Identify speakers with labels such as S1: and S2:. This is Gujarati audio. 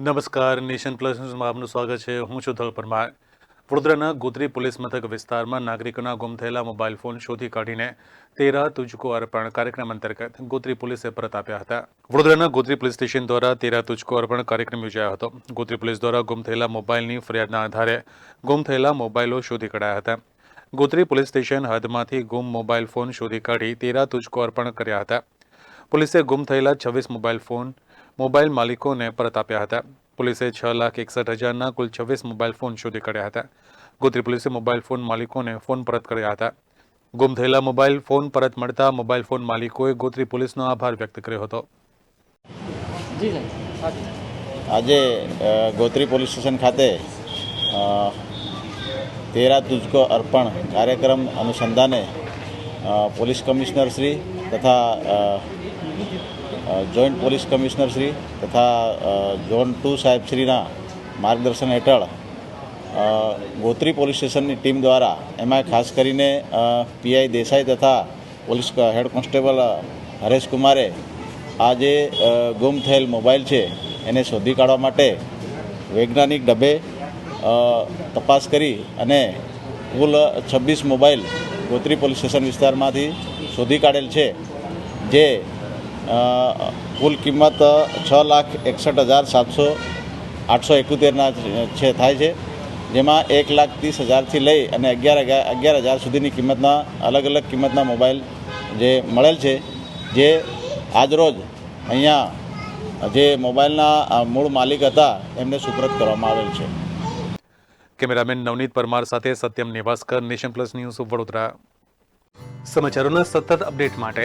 S1: નમસ્કાર, નેશન પ્લસ ન્યૂઝમાં આપનું સ્વાગત છે. હું છું ધલ પરમાર. વડોદરાના ગોત્રી પોલીસ મથક વિસ્તારમાં નાગરિકોના ગુમ થયેલા મોબાઈલ ફોન શોધી કાઢીને તેરા તુજકો અર્પણ કાર્યક્રમ અંતર્ગત ગોત્રી પોલીસે પરત આપ્યા હતા. વડોદરાના ગોત્રી પોલીસ સ્ટેશન દ્વારા તેરા તુજકો અર્પણ કાર્યક્રમ યોજાયો હતો. ગોત્રી પોલીસ દ્વારા ગુમ થયેલા મોબાઈલની ફરિયાદના આધારે ગુમ થયેલા મોબાઈલો શોધી કઢાયા હતા. ગોત્રી પોલીસ સ્ટેશન હદમાંથી ગુમ મોબાઈલ ફોન શોધી કાઢી તેરા તુજકો અર્પણ કર્યા હતા. પોલીસે ગુમ થયેલા છવ્વીસ મોબાઈલ ફોન મોબાઈલ માલિકોને પરત આપ્યા હતા. પોલીસે છ લાખ એકસઠ હજારના કુલ છવ્વીસ મોબાઈલ ફોન શોધી કાઢ્યા હતા. ગોત્રી પોલીસે મોબાઈલ ફોન માલિકોને ફોન પરત કર્યા હતા. ગુમ થયેલા મોબાઈલ ફોન પરત મળતા મોબાઈલ ફોન માલિકોએ ગોત્રી પોલીસનો આભાર વ્યક્ત કર્યો હતો.
S2: આજે ગોત્રી પોલીસ સ્ટેશન ખાતે અ, તેરા તુજકો અર્પણ કાર્યક્રમ અનુસંધાને પોલીસ કમિશનર શ્રી તથા જોઈન્ટ પોલીસ કમિશનર શ્રી તથા ઝોન ટુ સાહેબશ્રીના માર્ગદર્શન હેઠળ ગોત્રી પોલીસ સ્ટેશનની ટીમ દ્વારા એમાં ખાસ કરીને પીઆઈ દેસાઈ તથા પોલીસ હેડ કોન્સ્ટેબલ હરેશ કુમારે આ જે ગુમ થયેલ મોબાઈલ છે એને શોધી કાઢવા માટે વૈજ્ઞાનિક ડબે તપાસ કરી અને કુલ છવ્વીસ મોબાઈલ ગોત્રી પોલીસ સ્ટેશન વિસ્તારમાંથી શોધી કાઢેલ છે, જે કુલ કિંમત છ લાખ એકસઠ હજાર સાતસો આઠસો એકોતેરના છે થાય છે. જેમાં એક લાખ ત્રીસ હજારથી લઈ અને અગિયાર અગિયાર હજાર સુધીની કિંમતના અલગ અલગ કિંમતના મોબાઈલ જે મળેલ છે જે આજરોજ અહીંયા જે મોબાઈલના મૂળ માલિક હતા એમને સુપ્રત કરવામાં આવેલ છે.
S1: કેમેરામેન નવનીત પરમાર સાથે Satyam Nivaskar nation plus news Vadodara. સમાચારોના સતત અપડેટ માટે